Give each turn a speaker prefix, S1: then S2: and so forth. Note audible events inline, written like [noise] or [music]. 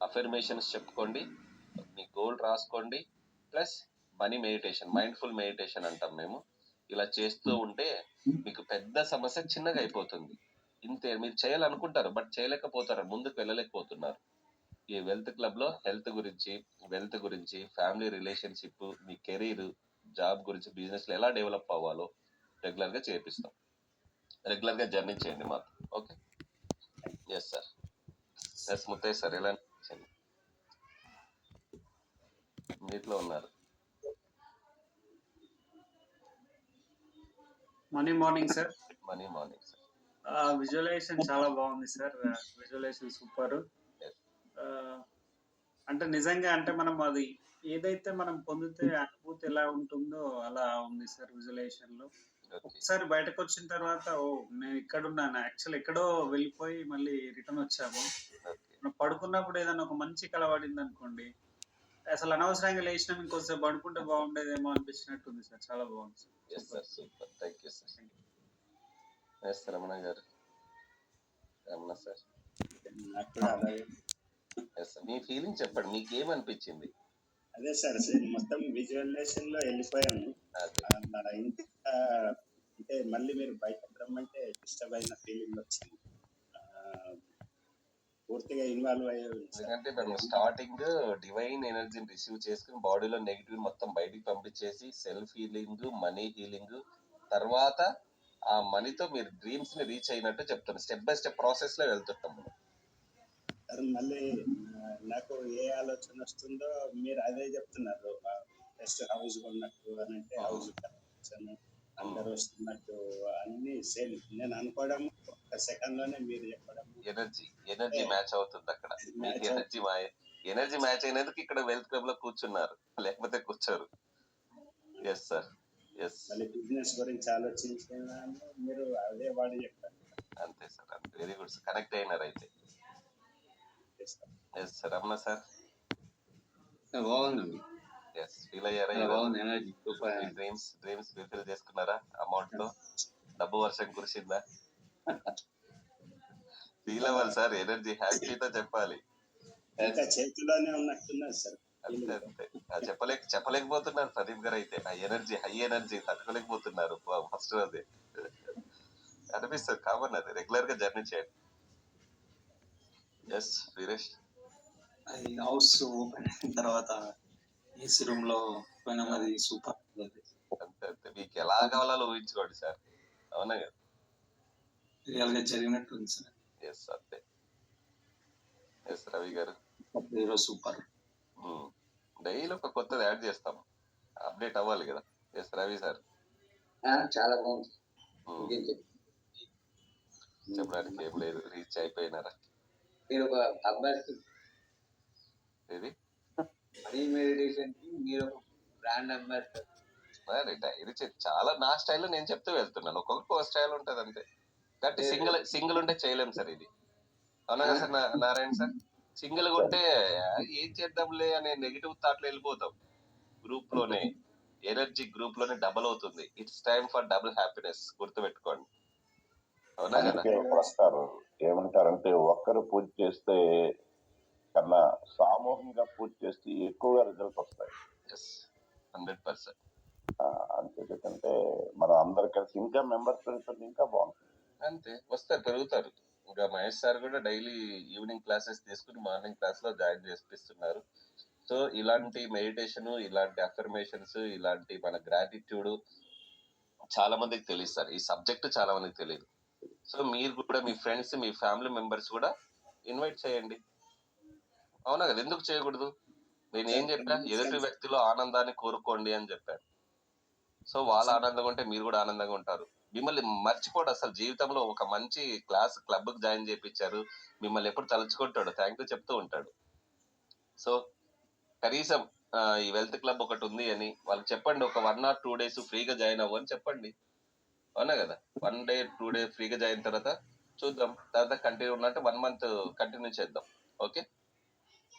S1: Affirmations చెప్పుకోండి మీ goal రాసుకోండి plus money meditation mindful meditation అంటాం మేము. ఇలా చేస్తూ ఉంటే మీకు పెద్ద సమస్య చిన్నగా అయిపోతుంది. ఇంతే మీరు చేయాలనుకుంటారు బట్ చేయలేకపోతారు ముందుకు వెళ్ళలేకపోతున్నారు. ఈ వెల్త్ క్లబ్లో హెల్త్ గురించి వెల్త్ గురించి ఫ్యామిలీ రిలేషన్షిప్ మీ కెరీర్ జాబ్ గురించి బిజినెస్లో ఎలా డెవలప్ అవ్వాలో రెగ్యులర్గా చేపిస్తాం. రెగ్యులర్గా జర్నీ చేయండి మాత్రం okay yes sir yes Muthaiah sir ఎలా మీట్లో ఉన్నారు.
S2: Morning morning sir
S1: money morning sir
S2: visualisation చాలా బాగుంది సార్ విజువలైజేషన్ సూపర్ అంటే నిజంగా అంటే మనం అది ఏదైతే మనం పొందితే అనుభూతి ఎలా ఉంటుందో అలా ఉంది సార్
S1: విజువలైజేషన్లో.
S2: ఒకసారి బయటకు వచ్చిన తర్వాత ఓ నేను ఇక్కడ ఉన్నాను. యాక్చువల్ ఎక్కడో వెళ్ళిపోయి మళ్ళీ రిటర్న్ వచ్చాము. మనం పడుకున్నప్పుడు ఏదైనా ఒక మంచి కల పడింది అనుకోండి అసలు అనవసరంగా లేచినాం ఇంకొంచెం పడుకుంటే బాగుండేదేమో అనిపించినట్టు ఉంది సార్. చాలా బాగుంది
S1: yes
S2: sir
S1: super thank you sir yes Ramana garu. Ramana sir yes sir me feeling చెప్పండి మీకు ఏమనిపించింది
S3: అదే సార్ మొత్తం విజువలైజేషన్లో వెళ్ళిపోయాము. ఇంత అంటే మళ్ళీ మీరు బయటకు రమ్మంటే డిస్టర్బ్ అయిన ఫీలింగ్ వచ్చింది. పూర్తిగా ఇన్వాల్వ్ అయ్యే.
S1: ఎందుకంటే మనం స్టార్టింగ్ డివైన్ ఎనర్జీని రిసీవ్ చేసుకుని బాడీలో నెగిటివ్ మొత్తం బయటికి పంపించేసి సెల్ఫ్ హీలింగ్ మనీ హీలింగ్ తర్వాత ఆ మనీతో మీరు డ్రీమ్స్ని రీచ్ అయినట్టు చెప్తాను స్టెప్ బై స్టెప్ ప్రాసెస్లో వెళ్తుంటాం మనం
S3: మళ్ళీ నాకు ఏ ఆలోచన వస్తుందో మీరు అదే చెప్తున్నారు. బెస్ట్ హౌస్ కొన్నట్టు అని అంటే హౌస్ అందరూ వస్తున్నట్టు అన్ని సేమ్ నేను అనుకోవడం ఒక సెకండ్లోనే మీరు చెప్పడం.
S1: ఎనర్జీ ఎనర్జీ మ్యాచ్ అవుతుంది అక్కడ. ఎనర్జీ ఎనర్జీ మ్యాచ్ అయినందుకు ఇక్కడ వెల్త్ క్లబ్లో కూర్చున్నారు. లేకపోతే కూర్చోరు. ఎస్ సార్ ఎస్
S3: మళ్ళీ బిజినెస్ గురించి ఆలోచించాను మీరు అదే వాడు చెప్పారు.
S1: అంతే సార్ అంతే. వెరీ గుడ్ సార్ కనెక్ట్ అయినారు అయితే. ఎస్ సార్ రమణ సార్
S4: బాగుందండి
S1: ఎస్ ఫీల్ అయ్యారా డ్రీమ్స్ డ్రీమ్స్ ఫుల్ఫిల్ చేసుకున్నారా? అమౌంట్తో? డబ్బు వర్షం కురిసిందా? [laughs] ఫీల్ అవ్వాలి సార్. ఎనర్జీ హ్యాపీతో చెప్పాలి.
S3: చేతిలోనే సార్.
S1: ఆ చెప్పలేక చెప్పలేకపోతున్నారు ప్రదీప్ గారు అయితే. ఆ ఎనర్జీ హై ఎనర్జీ తట్టుకోలేకపోతున్నారు. ఫస్ట్ అదే అనిపిస్తుంది. కామన్ అది. రెగ్యులర్గా జర్నీ చేయండి. ఎస్ వీరేష్
S5: హౌస్ ఓపెన్ అయిన తర్వాత ఏసీ రూమ్లో పోయినాం అది సూపర్
S1: మీకు ఎలా కావాలో ఊహించుకోండి సార్. అవునా కదా?
S5: రియల్గా జరిగినట్టు ఉంది సార్.
S1: ఎస్ అంతే. Yes Ravi garu.
S5: Super.
S1: Daily ఒక కొత్తది యాడ్ చేస్తాం. అప్డేట్ అవ్వాలి కదా. Yes Ravi sir.
S4: చాలా బాగుంది. చెప్పు.
S1: చెప్పడానికి ఏం లేదు. రీచ్ అయిపోయినారా?
S4: మీరు ఒక అబ్బాయి
S1: ఇది
S4: మనీ మెడిటేషన్కి మీరు ఒక బ్రాండ్ అంబాసిడర్.
S1: మరి డైరీ చే- చాలా నా స్టైల్లో నేను చెప్తూ వెళ్తున్నాను. ఒక్కొక్కరికి ఒక స్టైల్ ఉంటది అంతే కాబట్టి సింగిల్ సింగిల్ ఉంటే చేయలేం సార్ ఇది. అవునా కదా సార్ నారాయణ సార్? సింగిల్గా ఉంటే "ఆ, ఏం చేద్దాంలే అనే నెగిటివ్ థాట్లో వెళ్ళిపోతాం. గ్రూప్లోనే ఎనర్జీ గ్రూప్లోనే డబుల్ అవుతుంది. It's time for double happiness గుర్తుపెట్టుకోండి. అవునా కదా?
S6: వస్తారు ఏమంటారంటే ఒక్కరు పూజ చేస్తే కన్నా సామూహికంగా పూజ చేస్తే ఎక్కువగా రిజల్ట్ వస్తాయి.
S1: హండ్రెడ్ పర్సెంట్
S6: అంతేకంటే మనం అందరు కలిసి ఇంకా మెంబర్స్ పెరుగుతుంది ఇంకా బాగుంటుంది.
S1: అంతే వస్తారు పెరుగుతారు. ఇంకా మహేష్ సార్ కూడా డైలీ ఈవినింగ్ క్లాసెస్ తీసుకుని మార్నింగ్ క్లాస్లో జాయిన్ చేపిస్తున్నారు. సో ఇలాంటి మెడిటేషన్ ఇలాంటి అఫర్మేషన్స్ ఇలాంటి మన గ్రాటిట్యూడ్ చాలా మందికి తెలియదు సార్. ఈ సబ్జెక్ట్ చాలా మందికి తెలియదు సో మీరు కూడా మీ ఫ్రెండ్స్ మీ ఫ్యామిలీ మెంబర్స్ కూడా ఇన్వైట్ చేయండి. అవునా కదా? ఎందుకు చేయకూడదు? నేను ఏం చెప్పా? ఎదుటి వ్యక్తిలో ఆనందాన్ని కోరుకోండి అని చెప్పాను సో వాళ్ళ ఆనందంగా ఉంటే మీరు కూడా ఆనందంగా ఉంటారు. మిమ్మల్ని మర్చిపోడు అసలు జీవితంలో ఒక మంచి క్లాస్ క్లబ్కి జాయిన్ చేయించారు మిమ్మల్ని ఎప్పుడు తలుచుకుంటాడు. థ్యాంక్ యూ చెప్తూ ఉంటాడు. సో కనీసం ఈ వెల్త్ క్లబ్ ఒకటి ఉంది అని వాళ్ళకి చెప్పండి. ఒక వన్ ఆర్ టూ డేస్ ఫ్రీగా జాయిన్ అవ్వు అని చెప్పండి. అవునా కదా? వన్ డే టూ డే ఫ్రీగా జాయిన్ తర్వాత చూద్దాం. తర్వాత కంటిన్యూ ఉన్నట్టు వన్ మంత్ కంటిన్యూ చేద్దాం. ఓకే?